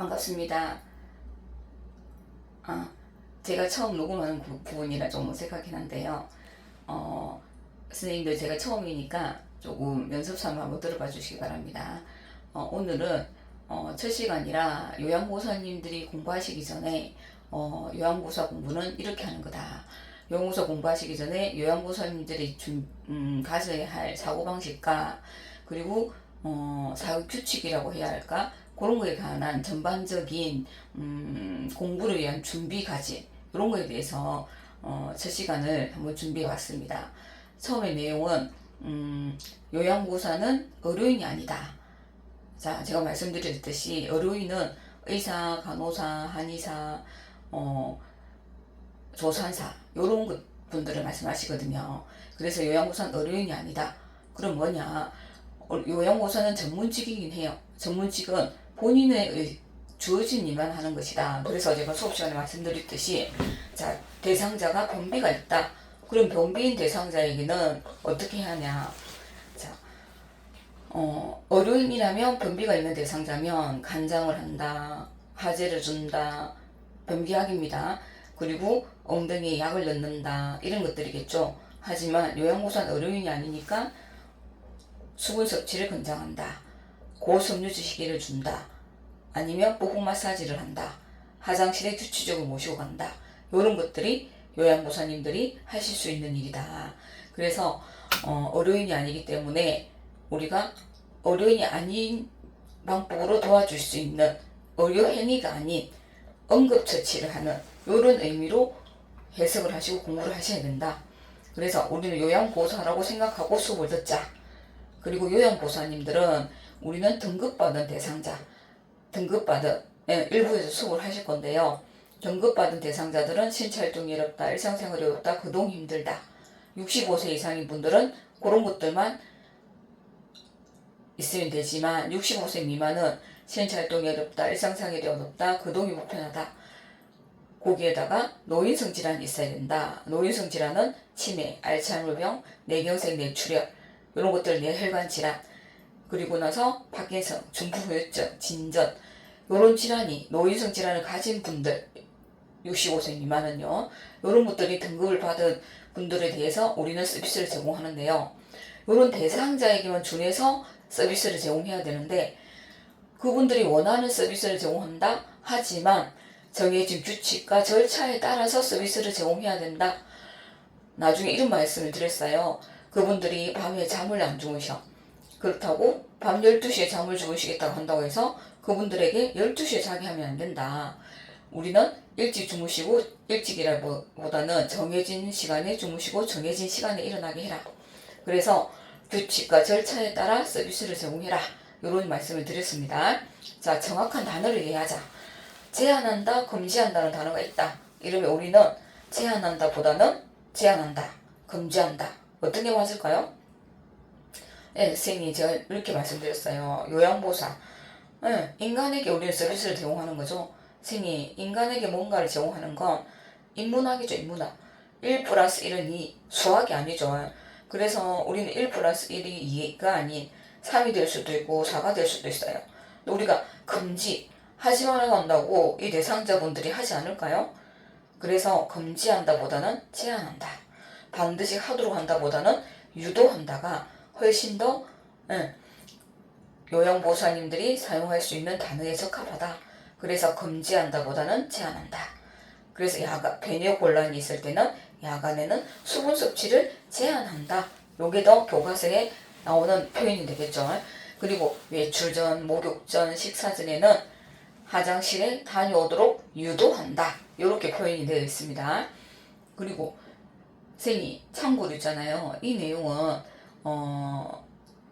반갑습니다. 아, 제가 처음 녹음하는 부, 부분이라 좀 어색하긴 한데요. 어, 선생님들 제가 처음이니까 조금 연습 삼아 한번 들어봐 주시기 바랍니다. 어, 오늘은 어, 첫 시간이라 요양보사님들이 공부하시기 전에 어, 요양보사 공부는 이렇게 하는 거다. 요양보사 공부하시기 전에 요양보사님들이 준, 음, 가져야 할 사고방식과 그리고 어, 사회 규칙이라고 해야 할까? 그런 거에 관한 전반적인 음, 공부를 위한 준비까지 이런 거에 대해서 어, 첫 시간을 한번 준비해 봤습니다. 처음에 내용은 음, 요양보호사는 의료인이 아니다. 자, 제가 말씀드렸듯이 의료인은 의사, 간호사, 한의사, 어, 조산사 이런 분들을 말씀하시거든요. 그래서 요양보호사는 의료인이 아니다. 그럼 뭐냐? 어, 요양보호사는 전문직이긴 해요. 전문직은 본인의 의- 주어진 일만 하는 것이다. 그래서 제가 수업 시간에 말씀드렸듯이 자 대상자가 변비가 있다. 그럼 변비인 대상자에게는 어떻게 하냐? 자, 어, 의료인이라면 변비가 있는 대상자면 간장을 한다, 하재를 준다, 변비약입니다. 그리고 엉덩이에 약을 넣는다 이런 것들이겠죠. 하지만 요양보호사는 의료인이 아니니까 수분 섭취를 권장한다. 고섬유지 시계를 준다. 아니면 보호 마사지를 한다. 화장실에 규칙적으로 모시고 간다. 이런 것들이 요양보사님들이 하실 수 있는 일이다. 그래서 어, 의료인이 아니기 때문에 우리가 의료인이 아닌 방법으로 도와줄 수 있는 의료 행위가 아닌 응급처치를 하는 이런 의미로 해석을 하시고 공부를 하셔야 된다. 그래서 우리는 요양보호사라고 생각하고 수업을 듣자. 그리고 요양보호사님들은 우리는 등급받은 대상자, 등급받은 예, 일부에서 수업을 하실 건데요. 등급받은 대상자들은 신체 활동이 어렵다, 일상생활이 어렵다, 거동 힘들다. 65세 이상인 분들은 그런 것들만 있으면 되지만 65세 미만은 신체 활동이 어렵다, 일상생활이 어렵다, 거동이 불편하다. 거기에다가 노인성 질환이 있어야 된다. 노인성 질환은 치매, 알츠하이머병, 뇌경색 뇌출혈 이런 것들 뇌혈관 질환 그리고 나서 파킨성, 중풍후유증, 진전. 이런 질환이 노인성 질환을 가진 분들 65세 미만은요 이런 것들이 등급을 받은 분들에 대해서 우리는 서비스를 제공하는데요. 이런 대상자에게만 준해서 서비스를 제공해야 되는데 그분들이 원하는 서비스를 제공한다? 하지만 정해진 규칙과 절차에 따라서 서비스를 제공해야 된다. 나중에 이런 말씀을 드렸어요. 그분들이 밤에 잠을 안 주무셔 그렇다고 밤 12시에 잠을 주무시겠다고 한다고 해서 그분들에게 12시에 자게 하면 안 된다. 우리는 일찍 주무시고 일찍이라기보다는 정해진 시간에 주무시고 정해진 시간에 일어나게 해라. 그래서 규칙과 절차에 따라 서비스를 제공해라. 이런 말씀을 드렸습니다. 자, 정확한 단어를 이해하자. 제한한다, 금지한다는 단어가 있다. 이러면 우리는 제한한다 보다는 제한한다, 금지한다. 어떤 게 맞을까요? 네, 선생님이 제가 이렇게 말씀드렸어요. 요양보사. 네, 인간에게 우리는 서비스를 제공하는 거죠. 선생님, 인간에게 뭔가를 제공하는 건 인문학이죠, 인문학. 1 플러스 1은 2, 수학이 아니죠. 그래서 우리는 1 플러스 1이 2가 아닌 3이 될 수도 있고 4가 될 수도 있어요. 우리가 금지, 하지 말아야 한다고 이 대상자분들이 하지 않을까요? 그래서 금지한다 보다는 제한한다. 반드시 하도록 한다 보다는 유도한다가 훨씬 더 응, 요양보호사님들이 사용할 수 있는 단어에 적합하다. 그래서 금지한다 보다는 제한한다. 그래서 야간, 배뇨 곤란이 있을 때는 야간에는 수분 섭취를 제한한다. 요게 더 교과서에 나오는 표현이 되겠죠. 그리고 외출 전, 목욕 전, 식사 전에는 화장실에 다녀오도록 유도한다. 이렇게 표현이 되어 있습니다. 그리고 선생님 참고로 있잖아요. 이 내용은 어,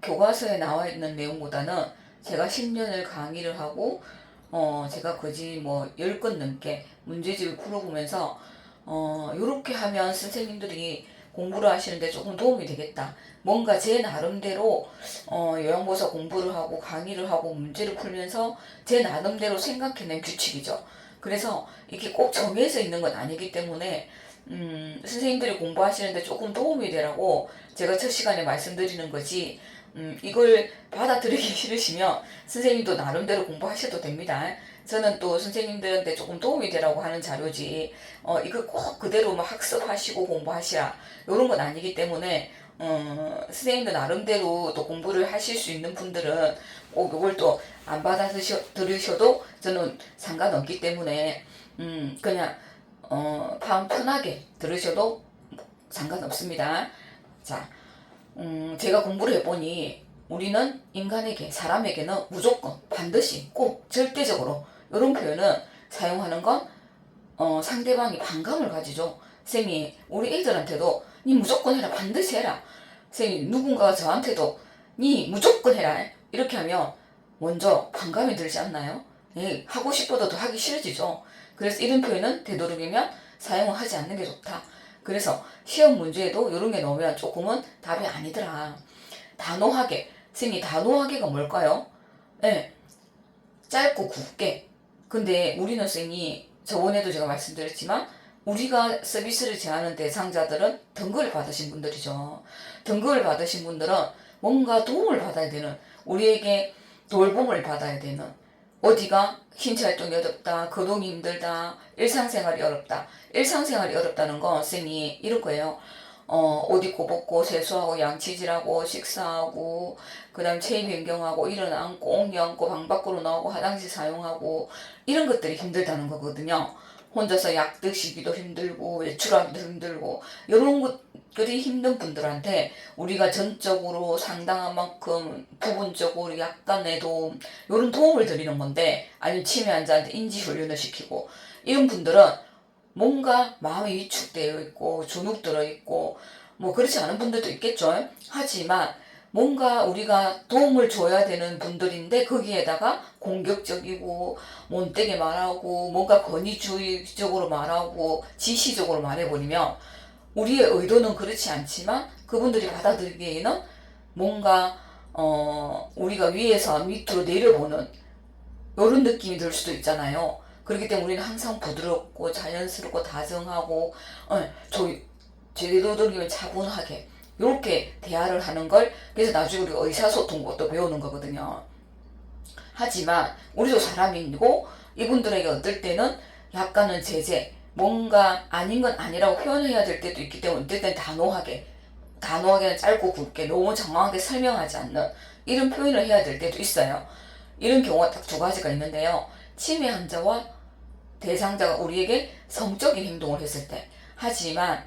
교과서에 나와 있는 내용보다는 제가 10년을 강의를 하고 어, 제가 거의 뭐 10건 넘게 문제집을 풀어보면서 어, 요렇게 하면 선생님들이 공부를 하시는데 조금 도움이 되겠다. 뭔가 제 나름대로 어, 요양보사 공부를 하고 강의를 하고 문제를 풀면서 제 나름대로 생각해낸 규칙이죠. 그래서 이게 꼭 정해져 있는 건 아니기 때문에 음, 선생님들이 공부하시는데 조금 도움이 되라고 제가 첫 시간에 말씀드리는 거지. 음, 이걸 받아들이기 싫으시면 선생님도 나름대로 공부하셔도 됩니다. 저는 또 선생님들한테 조금 도움이 되라고 하는 자료지, 어, 이거 꼭 그대로 뭐 학습하시고 공부하시라, 요런 건 아니기 때문에, 어, 선생님도 나름대로 또 공부를 하실 수 있는 분들은 꼭 이걸 또 안 받아들으셔도 저는 상관없기 때문에, 음, 그냥, 어, 마음 편하게 들으셔도 상관없습니다. 자, 음, 제가 공부를 해보니 우리는 인간에게, 사람에게는 무조건, 반드시, 꼭, 절대적으로 이런 표현은 사용하는 건 어, 상대방이 반감을 가지죠. 쌤이 우리 애들한테도 니 무조건 해라, 반드시 해라. 쌤이 누군가가 저한테도 니 무조건 해라. 이렇게 하면 먼저 반감이 들지 않나요? 예, 하고 싶어도 더 하기 싫어지죠. 그래서 이런 표현은 되도록이면 사용을 하지 않는 게 좋다. 그래서 시험 문제에도 이런 게 나오면 조금은 답이 아니더라. 단호하게. 쌤이 단호하게가 뭘까요? 예. 짧고 굵게. 근데 우리는 쌤이 저번에도 제가 말씀드렸지만 우리가 서비스를 제하는 대상자들은 등급을 받으신 분들이죠. 등급을 받으신 분들은 뭔가 도움을 받아야 되는 우리에게 돌봄을 받아야 되는 어디가 신체 활동이 어렵다, 거동이 힘들다, 일상생활이 어렵다. 일상생활이 어렵다는 건 쌤이 이럴 거예요. 어, 옷 입고 벗고 세수하고 양치질하고 식사하고 그다음 체위 변경하고 일어나고 옹이 앉고 방 밖으로 나오고 화장실 사용하고 이런 것들이 힘들다는 거거든요. 혼자서 약 드시기도 힘들고 외출하기도 힘들고 이런 것들이 힘든 분들한테 우리가 전적으로 상당한 만큼 부분적으로 약간의 도움 이런 도움을 드리는 건데 아니면 치매 환자한테 인지 훈련을 시키고 이런 분들은 뭔가 마음이 위축되어 있고 주눅 들어 있고 뭐 그렇지 않은 분들도 있겠죠. 하지만 뭔가 우리가 도움을 줘야 되는 분들인데 거기에다가 공격적이고 못되게 말하고 뭔가 권위주의적으로 말하고 지시적으로 말해버리면 우리의 의도는 그렇지 않지만 그분들이 받아들이기에는 뭔가 어 우리가 위에서 밑으로 내려보는 이런 느낌이 들 수도 있잖아요. 그렇기 때문에 우리는 항상 부드럽고 자연스럽고 다정하고 어, 저 제대로 들기면 차분하게 이렇게 대화를 하는 걸 그래서 나중에 우리가 의사소통 것도 배우는 거거든요. 하지만 우리도 사람이고 이분들에게 어떨 때는 약간은 제재 뭔가 아닌 건 아니라고 표현해야 될 때도 있기 때문에 어떨 땐 단호하게 단호하게는 짧고 굵게 너무 장황하게 설명하지 않는 이런 표현을 해야 될 때도 있어요. 이런 경우가 딱 두 가지가 있는데요. 치매 환자와 대상자가 우리에게 성적인 행동을 했을 때 하지만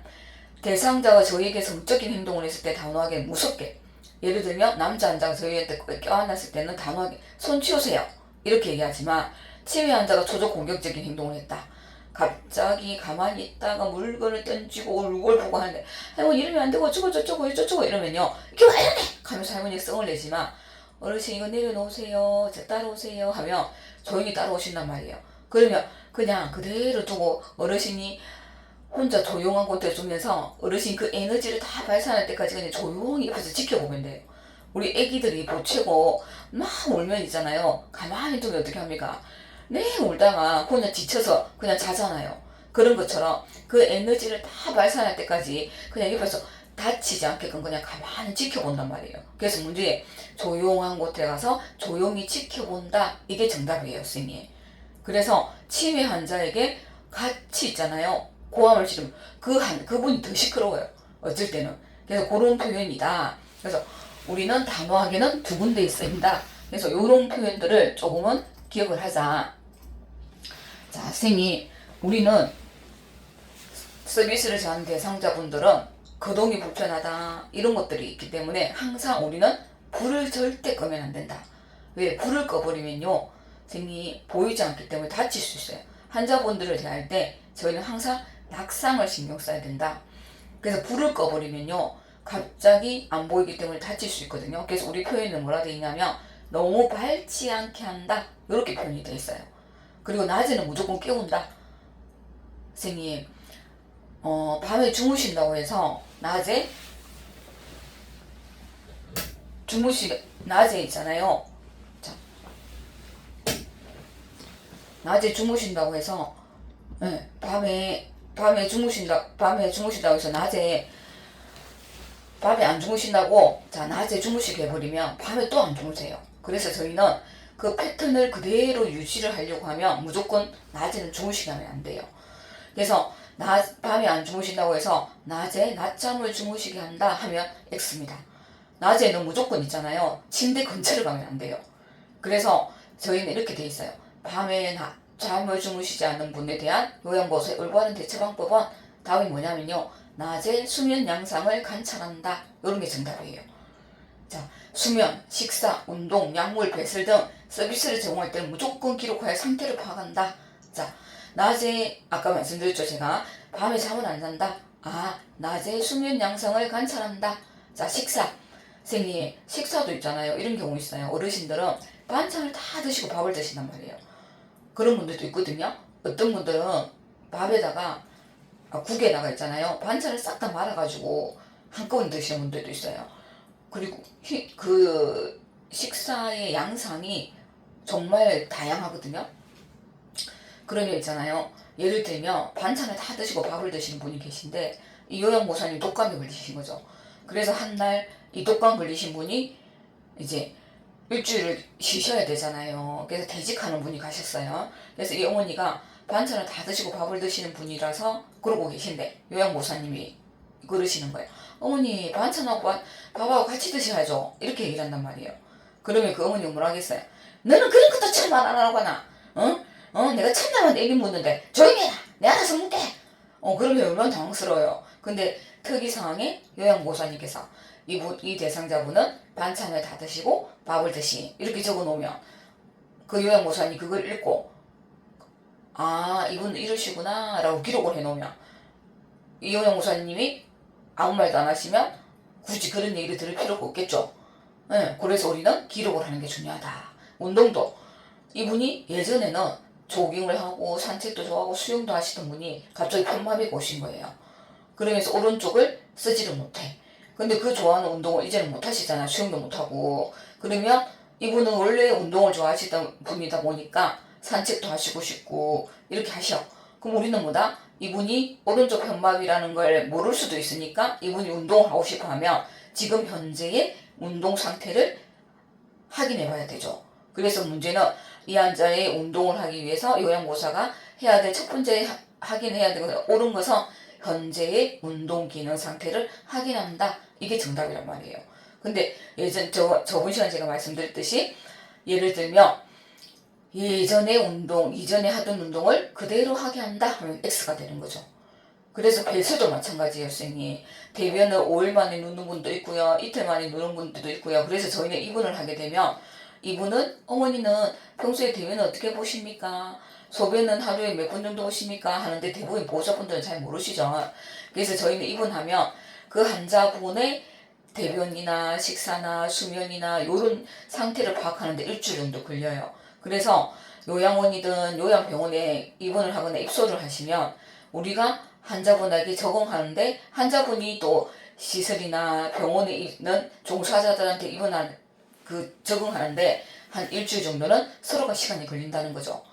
대상자가 저희에게 성적인 행동을 했을 때 단호하게 무섭게. 예를 들면 남자 환자가 저희한테 껴안았을 때는 단호하게 손 치우세요. 이렇게 얘기하지만 치매 환자가 초조 공격적인 행동을 했다. 갑자기 가만히 있다가 물건을 던지고 얼굴 보고 하는데 할머니 이러면 안 되고 어쩌고 저쩌고 저쩌고. 이러면요 이게 왜 이러네 하면서 할머니 성을 내지만 어르신 이거 내려놓으세요. 저 따라오세요. 하면 조용히 따라오신단 말이에요. 그러면 그냥 그대로 두고 어르신이 혼자 조용한 곳에 두면서 어르신 그 에너지를 다 발산할 때까지 그냥 조용히 옆에서 지켜보면 돼요. 우리 애기들이 보채고 막 울면 있잖아요. 가만히 두면 어떻게 합니까? 네, 울다가 혼자 지쳐서 그냥 자잖아요. 그런 것처럼 그 에너지를 다 발산할 때까지 그냥 옆에서 다치지 않게끔 그냥 가만히 지켜본단 말이에요. 그래서 문제 조용한 곳에 가서 조용히 지켜본다. 이게 정답이에요, 선생님. 그래서 치매 환자에게 같이 있잖아요. 고함을 지르면 그 한, 그분이 더 시끄러워요. 어쩔 때는. 그래서 그런 표현이다. 그래서 우리는 단호하게는 두 군데 있습니다. 그래서 이런 표현들을 조금은 기억을 하자. 자, 선생님, 우리는 서비스를 제하는 대상자분들은 거동이 불편하다 이런 것들이 있기 때문에 항상 우리는 불을 절대 끄면 안 된다. 왜? 불을 꺼버리면요. 선생님이 보이지 않기 때문에 다칠 수 있어요. 환자분들을 대할 때 저희는 항상 낙상을 신경 써야 된다. 그래서 불을 꺼버리면요. 갑자기 안 보이기 때문에 다칠 수 있거든요. 그래서 우리 표현은 뭐라 되어 있냐면 너무 밝지 않게 한다. 이렇게 표현이 되어 있어요. 그리고 낮에는 무조건 깨운다. 선생님, 어, 밤에 주무신다고 해서 낮에 주무시 낮에 있잖아요. 자, 낮에 주무신다고 해서 네, 밤에 밤에 주무신다 밤에 주무신다고 해서 낮에 밤에 안 주무신다고 자 낮에 주무시게 해버리면 밤에 또 안 주무세요. 그래서 저희는 그 패턴을 그대로 유지를 하려고 하면 무조건 낮에는 주무시게 하면 안 돼요. 그래서 낮, 밤에 안 주무신다고 해서 낮에 낮잠을 주무시게 한다 하면 X입니다. 낮에는 무조건 있잖아요. 침대 근처를 가면 안 돼요. 그래서 저희는 이렇게 돼 있어요. 밤에 나, 잠을 주무시지 않는 분에 대한 요양보호소의 올바른 대처 방법은 답이 뭐냐면요. 낮에 수면 양상을 관찰한다. 이런 게 정답이에요. 자, 수면, 식사, 운동, 약물 배설 등 서비스를 제공할 때는 무조건 기록하여 상태를 파악한다. 자, 낮에 아까 말씀드렸죠 제가 밤에 잠을 안 잔다. 아, 낮에 수면 양상을 관찰한다. 자, 식사. 생이 식사도 있잖아요. 이런 경우 있어요. 어르신들은 반찬을 다 드시고 밥을 드신단 말이에요. 그런 분들도 있거든요. 어떤 분들은 밥에다가 아, 국에다가 있잖아요. 반찬을 싹 다 말아가지고 한꺼번에 드시는 분들도 있어요. 그리고 히- 그 식사의 양상이 정말 다양하거든요. 그러면 있잖아요. 예를 들면 반찬을 다 드시고 밥을 드시는 분이 계신데 이 요양보사님 독감에 걸리신 거죠. 그래서 한 날 이 독감 걸리신 분이 이제 일주일을 쉬셔야 되잖아요. 그래서 퇴직하는 분이 가셨어요. 그래서 이 어머니가 반찬을 다 드시고 밥을 드시는 분이라서 그러고 계신데 요양보사님이 그러시는 거예요. 어머니 반찬하고 밥- 밥하고 같이 드셔야죠. 이렇게 얘기를 한단 말이에요. 그러면 그 어머니가 뭐라 하겠어요? 너는 그런 것도 참 안 하라고 하나? 어? 어? 내가 참나만 애기 묻는데 조용히 해라. 내가 알아서 묻게. 어 그러면 얼마나 당황스러워요. 근데 특이 상황에 요양보호사님께서 이분 이 대상자분은 반찬을 다 드시고 밥을 드시 이렇게 적어 놓으면 그 요양보호사님 그걸 읽고 아 이분 이러시구나 라고 기록을 해 놓으면 이 요양보호사님이 아무 말도 안 하시면 굳이 그런 얘기를 들을 필요가 없겠죠. 예, 그래서 우리는 기록을 하는 게 중요하다. 운동도 이분이 예전에는 조깅을 하고 산책도 좋아하고 수영도 하시던 분이 갑자기 편마비가 오신 거예요. 그러면서 오른쪽을 쓰지를 못해. 근데 그 좋아하는 운동을 이제는 못 하시잖아. 수영도 못 하고. 그러면 이분은 원래 운동을 좋아하시던 분이다 보니까 산책도 하시고 싶고 이렇게 하셔. 그럼 우리는 뭐다? 이분이 오른쪽 편마비라는 걸 모를 수도 있으니까 이분이 운동을 하고 싶어 하면 지금 현재의 운동 상태를 확인해 봐야 되죠. 그래서 문제는 이 환자의 운동을 하기 위해서 요양보호사가 해야 될 첫 번째 하- 확인해야 것은 옳은 것은 현재의 운동 기능 상태를 확인한다. 이게 정답이란 말이에요. 근데 예전 저 저번 시간에 제가 말씀드렸듯이 예를 들면 예전의 운동, 이전에 하던 운동을 그대로 하게 한다 하면 X가 되는 거죠. 그래서 배수도 마찬가지예요, 선생님. 대변을 5일 만에 누는 분도 있고요, 이틀 만에 누는 분들도 있고요. 그래서 저희는 입원을 하게 되면 이분은 어머니는 평소에 대변을 어떻게 보십니까? 소변은 하루에 몇 번 정도 오십니까? 하는데 대부분 보호자분들은 잘 모르시죠. 그래서 저희는 입원하면 그 환자분의 대변이나 식사나 수면이나 이런 상태를 파악하는데 일주일 정도 걸려요. 그래서 요양원이든 요양병원에 입원을 하거나 입소를 하시면 우리가 환자분에게 적응하는데 환자분이 또 시설이나 병원에 있는 종사자들한테 입원한 그 적응하는데 한 일주일 정도는 서로가 시간이 걸린다는 거죠.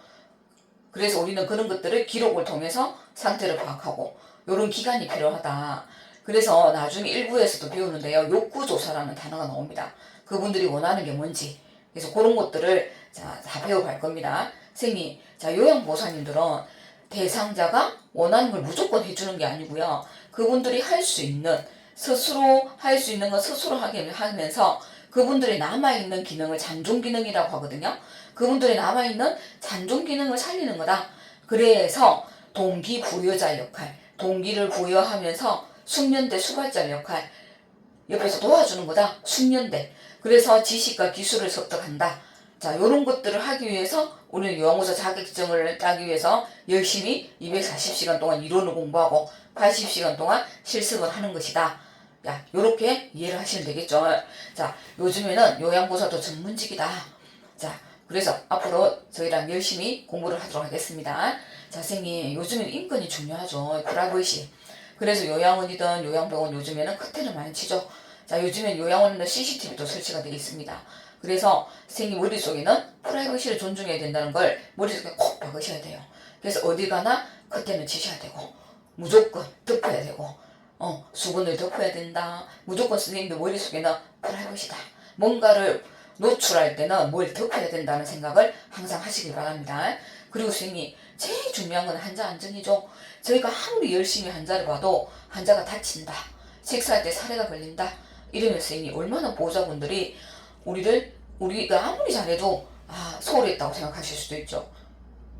그래서 우리는 그런 것들을 기록을 통해서 상태를 파악하고 이런 기간이 필요하다. 그래서 나중에 일부에서도 배우는데요. 욕구조사라는 단어가 나옵니다. 그분들이 원하는 게 뭔지. 그래서 그런 것들을 자, 다 배워갈 겁니다. 선생님, 자, 요양보호사님들은 대상자가 원하는 걸 무조건 해주는 게 아니고요. 그분들이 할 수 있는, 스스로 할 수 있는 건 스스로 하게 하면서 그분들이 남아있는 기능을 잔존 기능이라고 하거든요. 그분들이 남아있는 잔존 기능을 살리는 거다. 그래서 동기 부여자 역할, 동기를 부여하면서 숙련대 수발자 역할, 옆에서 도와주는 거다. 숙련대. 그래서 지식과 기술을 습득한다. 자, 요런 것들을 하기 위해서 우리는 요양보사 자격증을 따기 위해서 열심히 240시간 동안 이론을 공부하고 80시간 동안 실습을 하는 것이다. 야, 요렇게 이해를 하시면 되겠죠. 자, 요즘에는 요양보사도 전문직이다. 자, 그래서 앞으로 저희랑 열심히 공부를 하도록 하겠습니다. 자, 선생님, 요즘엔 인권이 중요하죠. 프라이버시. 그래서 요양원이든 요양병원 요즘에는 커튼을 많이 치죠. 자, 요즘엔 요양원에는 CCTV도 설치가 되어 있습니다. 그래서 선생님 머릿속에는 프라이버시를 존중해야 된다는 걸 머릿속에 콕 박으셔야 돼요. 그래서 어디 가나 커튼을 치셔야 되고, 무조건 덮어야 되고, 어, 수건을 덮어야 된다. 무조건 선생님들 머릿속에는 프라이빗이다. 뭔가를 노출할 때는 뭘 덮어야 된다는 생각을 항상 하시길 바랍니다. 그리고 선생님, 제일 중요한 건 환자 안전이죠. 저희가 아무리 열심히 환자를 봐도 환자가 다친다. 식사할 때 사례가 걸린다. 이러면 선생님, 얼마나 보호자분들이 우리를, 우리가 아무리 잘해도, 아, 소홀했다고 생각하실 수도 있죠.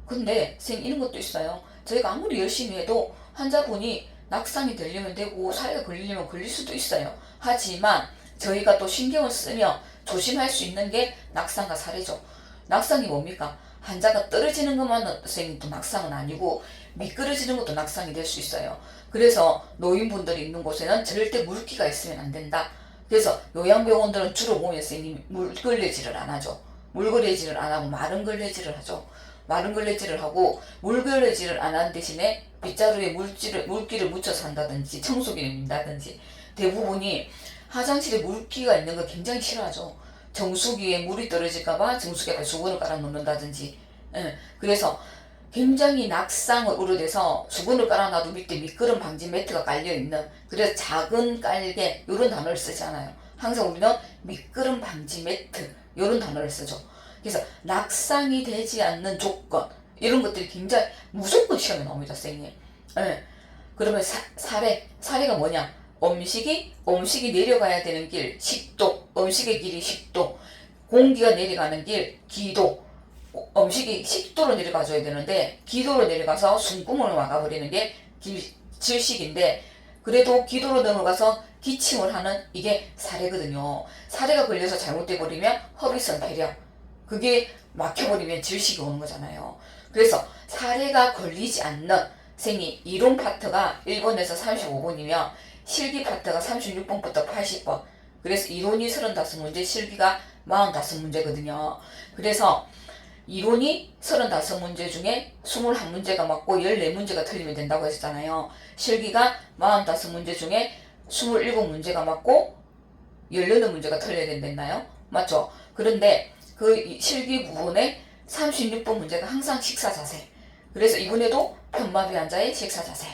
근데 선생님, 이런 것도 있어요. 저희가 아무리 열심히 해도 환자분이 낙상이 되려면 되고 사례가 걸리려면 걸릴 수도 있어요. 하지만 저희가 또 신경을 쓰며 조심할 수 있는 게 낙상과 사례죠. 낙상이 뭡니까? 환자가 떨어지는 것만 선생님 또 낙상은 아니고 미끄러지는 것도 낙상이 될 수 있어요. 그래서 노인분들이 있는 곳에는 절대 물기가 있으면 안 된다. 그래서 요양병원들은 주로 보면 선생님 물걸레질을 안 하죠. 물걸레질을 안 하고 마른 걸레질을 하죠. 마른 걸레질을 하고 물걸레질을 안 하는 대신에 빗자루에 물질을, 물기를 묻혀서 한다든지 청소기를 민다든지 대부분이 화장실에 물기가 있는 거 굉장히 싫어하죠. 정수기에 물이 떨어질까봐 정수기에 수건을 깔아 놓는다든지 예, 그래서 굉장히 낙상을 우려돼서 수건을 깔아놔도 밑에 미끄럼 방지 매트가 깔려있는 그래서 작은 깔개 이런 단어를 쓰잖아요. 항상 우리는 미끄럼 방지 매트 이런 단어를 쓰죠. 그래서 낙상이 되지 않는 조건 이런 것들이 굉장히 무조건 시험에 나옵니다, 선생님. 예. 그러면 사, 사례 사례가 뭐냐? 음식이 음식이 내려가야 되는 길 식도 음식의 길이 식도 공기가 내려가는 길 기도 어, 음식이 식도로 내려가줘야 되는데 기도로 내려가서 숨구멍을 막아버리는 게 길, 질식인데 그래도 기도로 넘어가서 기침을 하는 이게 사례거든요. 사례가 걸려서 잘못돼 버리면 허비선 폐렴 그게 막혀버리면 질식이 오는 거잖아요. 그래서 사례가 걸리지 않는 생이 이론 파트가 1번에서 35번이며 실기 파트가 36번부터 80번. 그래서 이론이 35문제, 실기가 45문제거든요. 그래서 이론이 35문제 중에 21문제가 맞고 14문제가 틀리면 된다고 했잖아요. 실기가 45문제 중에 27문제가 맞고 18문제가 틀려야 된댔나요? 맞죠? 그런데 그 실기 부분에 36번 문제가 항상 식사 자세. 그래서 이번에도 편마비 환자의 식사 자세.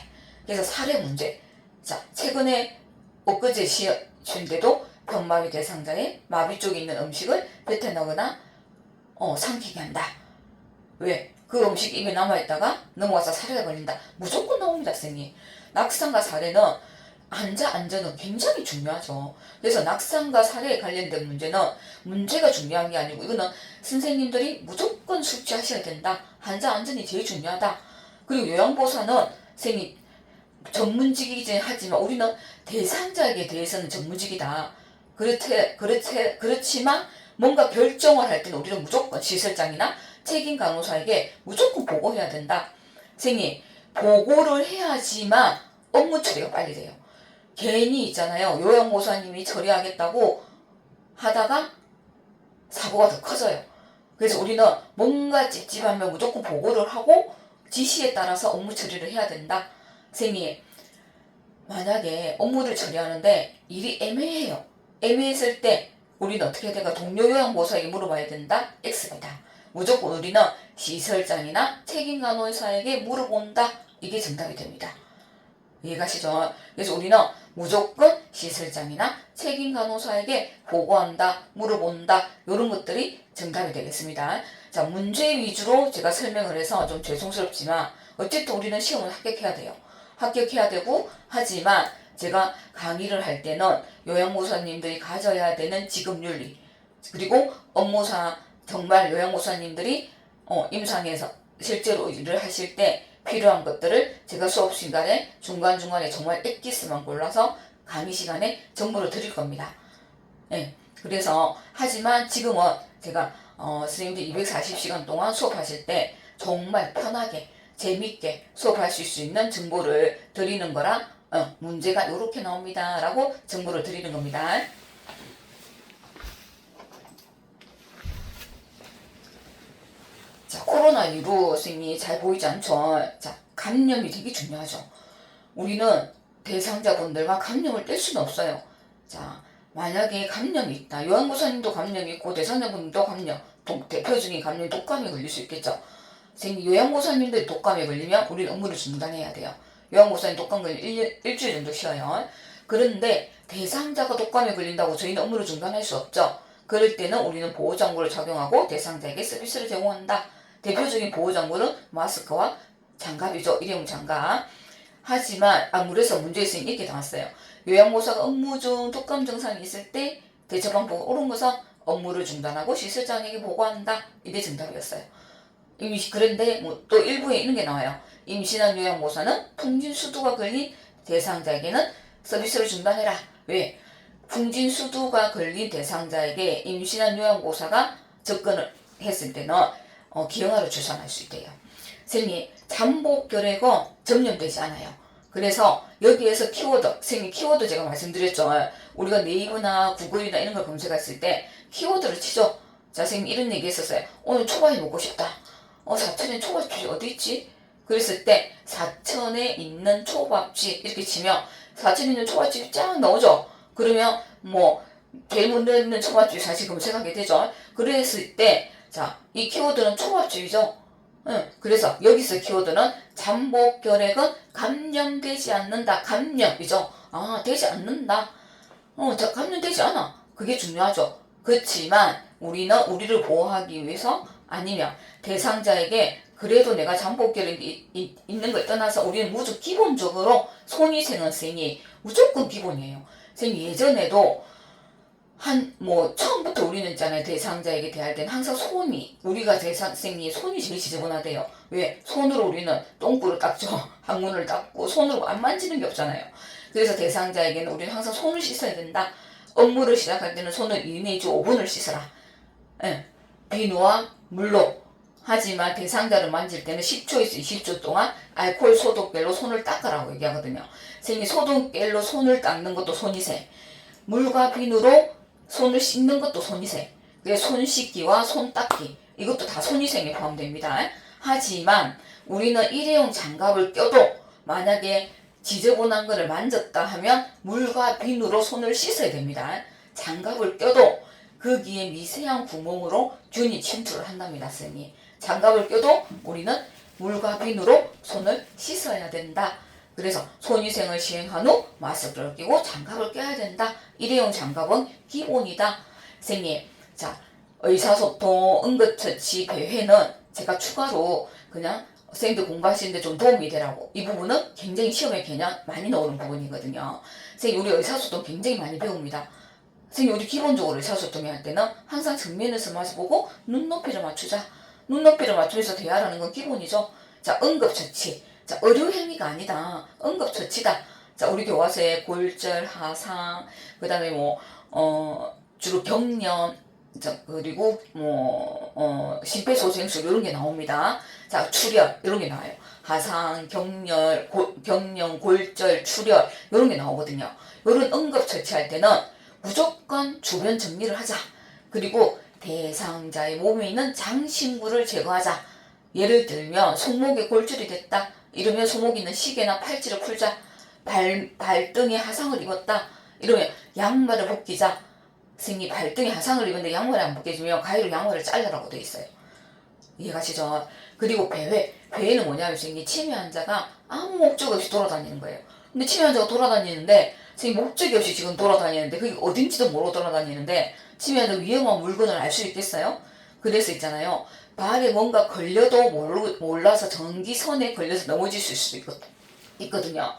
그래서 사례 문제. 자, 최근에 엊그제 시험인데도 편마비 대상자의 마비 쪽에 있는 음식을 뱉어 넣거나 어, 삼키게 한다. 왜? 그 음식이 입에 남아있다가 넘어가서 사례가 걸린다. 무조건 나옵니다, 선생님. 낙상과 사례는 환자 안전은 굉장히 중요하죠. 그래서 낙상과 사례에 관련된 문제는 문제가 중요한 게 아니고 이거는 선생님들이 무조건 숙지하셔야 된다. 환자 안전이 제일 중요하다. 그리고 요양보호사는 선생님 전문직이긴 하지만 우리는 대상자에게 대해서는 전문직이다. 그렇대, 그렇대, 그렇지만 뭔가 결정을 할 때는 우리는 무조건 시설장이나 책임 간호사에게 무조건 보고해야 된다. 선생님, 보고를 해야지만 업무 처리가 빨리 돼요. 괜히 있잖아요. 요양보호사님이 처리하겠다고 하다가 사고가 더 커져요. 그래서 우리는 뭔가 찝찝하면 무조건 보고를 하고 지시에 따라서 업무 처리를 해야 된다. 선생님, 만약에 업무를 처리하는데 일이 애매해요. 애매했을 때 우리는 어떻게 해야 될까? 동료 요양보호사에게 물어봐야 된다. X입니다. 무조건 우리는 시설장이나 책임 간호사에게 물어본다. 이게 정답이 됩니다. 이해가시죠? 그래서 우리는 무조건 시설장이나 책임 간호사에게 보고한다, 물어본다, 이런 것들이 정답이 되겠습니다. 자, 문제 위주로 제가 설명을 해서 좀 죄송스럽지만, 어쨌든 우리는 시험을 합격해야 돼요. 합격해야 되고, 하지만 제가 강의를 할 때는 요양보호사님들이 가져야 되는 직업윤리, 그리고 업무상 정말 요양보호사님들이 어, 임상에서 실제로 일을 하실 때 필요한 것들을 제가 수업 시간에 중간중간에 정말 엑기스만 골라서 강의 시간에 정보를 드릴 겁니다. 예. 그래서 하지만 지금은 제가 어, 선생님들 240시간 동안 수업하실 때 정말 편하게 재밌게 수업하실 수 있는 정보를 드리는 거라 어, 문제가 이렇게 나옵니다. 라고 정보를 드리는 겁니다. 자, 코로나19 선생님이 잘 보이지 않죠? 자, 감염이 되게 중요하죠. 우리는 대상자분들과 감염을 뗄 수는 없어요. 자, 만약에 감염이 있다. 요한보사님도 감염이 있고 대상자분들도 감염, 독, 대표 중인 감염이 독감에 걸릴 수 있겠죠. 선생님, 요양보사님들 독감에 걸리면 우리는 업무를 중단해야 돼요. 요양보호사님 독감 걸리면 일, 일주일 정도 쉬어요. 그런데 대상자가 독감에 걸린다고 저희는 업무를 중단할 수 없죠. 그럴 때는 우리는 보호 장구를 착용하고 대상자에게 서비스를 제공한다. 대표적인 보호 장구는 마스크와 장갑이죠. 일회용 장갑. 하지만 아무래서 문제의식이 이렇게 나왔어요. 요양보호사가 업무 중 독감 증상이 있을 때 대처 방법을 옳은 것은 업무를 중단하고 시술장에게 보고한다. 이게 정답이었어요. 임시 그런데 뭐 또 일부에 이런 게 나와요. 임신한 요양보호사는 풍진수두가 걸린 대상자에게는 서비스를 중단해라. 왜? 풍진수두가 걸린 대상자에게 임신한 요양보호사가 접근을 했을 때는 어, 기형아를 출산할 수 있대요. 선생님 잠복 결핵은 전염되지 않아요. 그래서 여기에서 키워드, 선생님 키워드 제가 말씀드렸죠. 우리가 네이버나 구글이나 이런 걸 검색했을 때 키워드를 치죠. 자, 선생님 이런 얘기 했었어요. 오늘 초밥이 먹고 싶다. 어, 사천에 초밥집이 어디 있지? 그랬을 때 사천에 있는 초밥집 이렇게 치면 사천에 있는 초밥집이 쫙 나오죠. 그러면 뭐 제일 먼저 있는 초밥집 사실 검색하게 되죠. 그랬을 때 자, 이 키워드는 초밥집이죠. 응, 그래서 여기서 키워드는 잠복 결핵은 감염되지 않는다. 감염이죠. 아, 되지 않는다. 어, 자, 감염되지 않아. 그게 중요하죠. 그렇지만 우리는 우리를 보호하기 위해서 아니면 대상자에게 그래도 내가 잠복 결핵이 이- 있는 걸 떠나서 우리는 무조 기본적으로 손위생은 선생님이 무조건 기본이에요. 선생님 예전에도 한 뭐 처음부터 우리는 있잖아요. 대상자에게 대할 때는 항상 손이 우리가 대상생이 손이 제일 지저분하대요. 왜? 손으로 우리는 똥구를 닦죠. 항문을 닦고 손으로 안 만지는 게 없잖아요. 그래서 대상자에게는 우리는 항상 손을 씻어야 된다. 업무를 시작할 때는 손을 2 내지 5분을 씻어라. 예, 비누와 물로 하지만 대상자를 만질 때는 10초에서 20초 동안 알코올 소독겔로 손을 닦으라고 얘기하거든요 선생님이 소독겔로 손을 닦는 것도 손이세 물과 비누로 손을 씻는 것도. 그래서 손 씻기와 손 닦기. 이것도 다 손위생에 포함됩니다. 하지만 우리는 일회용 장갑을 껴도 만약에 지저분한 거를 만졌다 하면 물과 비누로 손을 씻어야 됩니다. 장갑을 껴도 거기에 미세한 구멍으로 균이 침투를 한답니다, 선생님. 장갑을 껴도 우리는 물과 비누로 손을 씻어야 된다. 그래서 손위생을 시행한 후 마스크를 끼고 장갑을 껴야 된다. 일회용 장갑은 기본이다. 선생님, 자 의사소통, 응급처치, 배회는 제가 추가로 그냥 선생님들 공부하시는데 좀 도움이 되라고 이 부분은 굉장히 시험에 그냥 많이 나오는 부분이거든요. 선생님 우리 의사소통 굉장히 많이 배웁니다. 선생님 우리 기본적으로 의사소통을 할 때는 항상 정면에서 마주보고 눈높이를 맞추자. 눈높이를 맞추면서 대화하는 건 기본이죠. 자 응급처치. 자, 의료 행위가 아니다. 응급처치다. 자, 우리 교과서에 골절, 하상, 그 다음에 뭐, 어, 주로 경련, 자, 그리고 뭐, 어, 심폐소생술, 이런 게 나옵니다. 자, 출혈, 이런 게 나와요. 하상, 경련, 고, 경련, 골절, 출혈, 이런 게 나오거든요. 이런 응급처치할 때는 무조건 주변 정리를 하자. 그리고 대상자의 몸에 있는 장신구를 제거하자. 예를 들면, 손목에 골절이 됐다. 이러면 손목에 있는 시계나 팔찌를 풀자. 발, 발등에 하상을 입었다. 이러면 양말을 벗기자. 선생님 발등에 하상을 입었는데 양말이 안 벗겨지면 가위로 양말을 잘라라고 돼 있어요. 이해가시죠? 그리고 배회. 배회는 뭐냐면 선생님 치매 환자가 아무 목적 없이 돌아다니는 거예요. 근데 치매 환자가 돌아다니는데 선생님 목적이 없이 지금 돌아다니는데 그게 어딘지도 모르고 돌아다니는데 치매 환자 위험한 물건을 알 수 있겠어요? 그래서 있잖아요. 발에 뭔가 걸려도 모르, 몰라서 전기선에 걸려서 넘어질 수 있을 수도 있거든, 있거든요.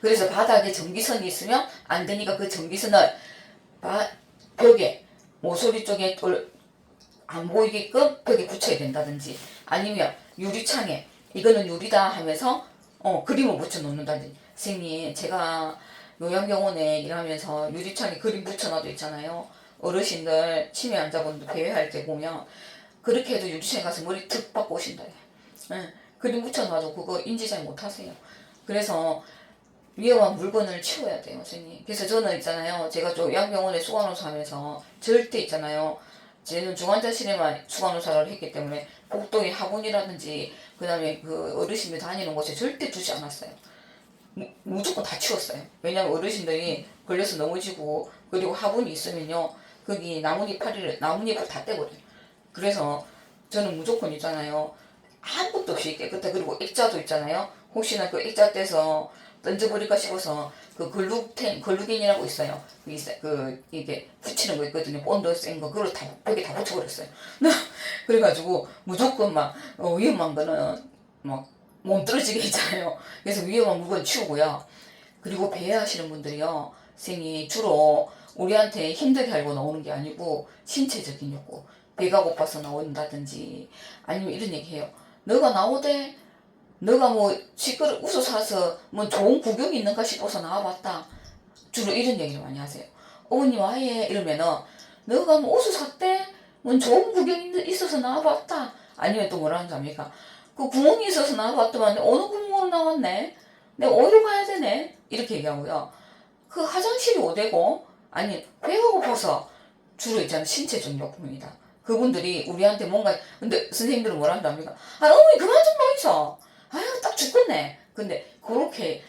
그래서 바닥에 전기선이 있으면 안 되니까 그 전기선을 바, 벽에 모서리 쪽에 돌, 안 보이게끔 벽에 붙여야 된다든지 아니면 유리창에 이거는 유리다 하면서 어 그림을 붙여 놓는다든지 선생님 제가 요양병원에 일하면서 유리창에 그림 붙여놔도 있잖아요 어르신들 치매 환자분들 배회할 때 보면 그렇게 해도 유치원 가서 머리 툭 박고 오신다. 예. 그림 붙여놔도 그거 인지 잘 못하세요. 그래서 위험한 물건을 치워야 돼요, 선생님. 그래서 저는 있잖아요. 제가 저 요양병원에 수간호사 하면서 절대 있잖아요. 저는 중환자실에만 수간호사를 했기 때문에 복도에 학원이라든지 그 다음에 그 어르신들 다니는 곳에 절대 두지 않았어요. 무, 무조건 다 치웠어요. 왜냐면 어르신들이 걸려서 넘어지고 그리고 화분이 있으면요. 거기 나뭇잎 파리를 나뭇잎을 다 떼버려요. 그래서 저는 무조건 있잖아요. 아무것도 없이 깨끗해. 그리고 액자도 있잖아요. 혹시나 그 액자 떼서 던져버릴까 싶어서 그 글루텐, 글루겐이라고 있어요. 그, 그, 이게 붙이는 거 있거든요. 본드 센 거. 그걸 다, 벽에 다 붙여버렸어요. 그래가지고 무조건 막, 어, 위험한 거는 막, 몸 떨어지게 했잖아요. 그래서 위험한 물건 치우고요. 그리고 배회하시는 분들이요. 선생님이 주로 우리한테 힘들게 하려고 나오는 게 아니고 신체적인 욕구. 배가 고파서 나온다든지 아니면 이런 얘기해요. 너가 나오대 너가 뭐 시끄러 웃어 사서 뭐 좋은 구경이 있는가 싶어서 나와봤다. 주로 이런 얘기를 많이 하세요. 어머님 아예 이러면은 너가 뭐 옷을 샀대? 뭐 좋은 구경이 있어서 나와봤다. 아니면 또 뭐라 하는지 압니까? 그 구멍이 있어서 나와봤더만 어느 구멍으로 나왔네? 내가 어디로 가야 되네? 이렇게 얘기하고요. 그 화장실이 어디고? 아니 배가 고파서 주로 있잖아요. 신체적 욕구입니다. 그분들이 우리한테 뭔가 근데 선생님들은 뭐라 한다 합니까? 아 어머니 그만 좀 놓이소. 아유 딱 죽겠네. 근데 그렇게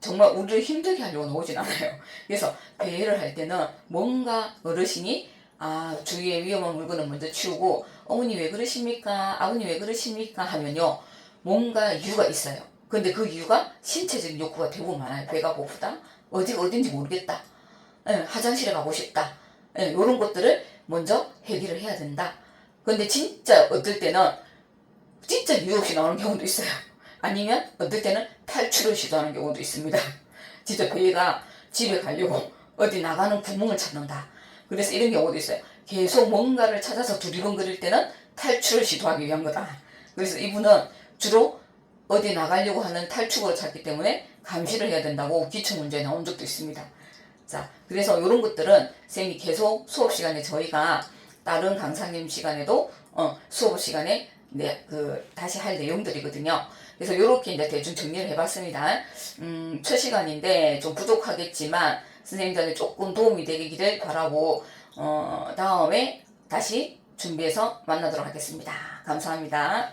정말 우리를 힘들게 하려고 나오진 않아요. 그래서 배회를 할 때는 뭔가 어르신이 아 주위에 위험한 물건을 먼저 치우고 어머니 왜 그러십니까? 아버님 왜 그러십니까? 하면요 뭔가 이유가 있어요. 근데 그 이유가 신체적인 욕구가 대부분 많아요. 배가 고프다. 어디가 어딘지 모르겠다. 예, 화장실에 가고 싶다. 예, 이런 것들을 먼저 해결을 해야 된다. 근데 진짜 어떨 때는 진짜 이유 없이 나오는 경우도 있어요. 아니면 어떨 때는 탈출을 시도하는 경우도 있습니다. 진짜 배가 집에 가려고 어디 나가는 구멍을 찾는다. 그래서 이런 경우도 있어요. 계속 뭔가를 찾아서 두리번거릴 때는 탈출을 시도하기 위한 거다. 그래서 이분은 주로 어디 나가려고 하는 탈출구를 찾기 때문에 감시를 해야 된다고 기출문제에 나온 적도 있습니다. 자, 그래서 이런 것들은 선생님이 계속 수업 시간에 저희가 다른 강사님 시간에도 어, 수업 시간에 네, 그 다시 할 내용들이거든요. 그래서 이렇게 이제 대충 정리를 해봤습니다. 음, 첫 시간인데 좀 부족하겠지만 선생님들한테 조금 도움이 되기를 바라고 어, 다음에 다시 준비해서 만나도록 하겠습니다. 감사합니다.